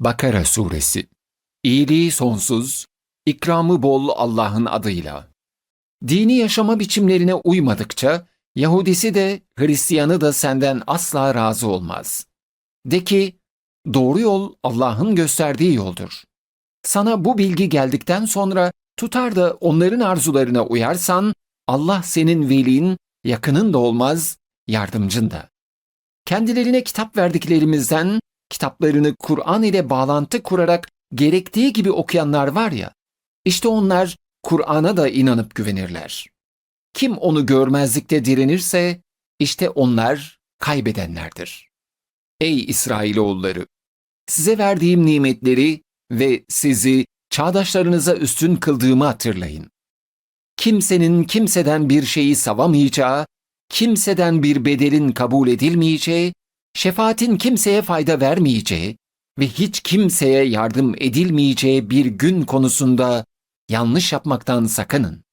Bakara Suresi İyiliği sonsuz, ikramı bol Allah'ın adıyla. Dini yaşama biçimlerine uymadıkça, Yahudisi de Hristiyanı da senden asla razı olmaz. De ki, doğru yol Allah'ın gösterdiği yoldur. Sana bu bilgi geldikten sonra tutar da onların arzularına uyarsan, Allah senin velin, yakının da olmaz, yardımcın da. Kendilerine kitap verdiklerimizden, kitaplarını Kur'an ile bağlantı kurarak gerektiği gibi okuyanlar var ya, işte onlar Kur'an'a da inanıp güvenirler. Kim onu görmezlikte direnirse, işte onlar kaybedenlerdir. Ey İsrailoğulları! Size verdiğim nimetleri ve sizi çağdaşlarınıza üstün kıldığımı hatırlayın. Kimsenin kimseden bir şeyi savamayacağı, kimseden bir bedelin kabul edilmeyeceği, şefaatin kimseye fayda vermeyeceği ve hiç kimseye yardım edilmeyeceği bir gün konusunda yanlış yapmaktan sakının.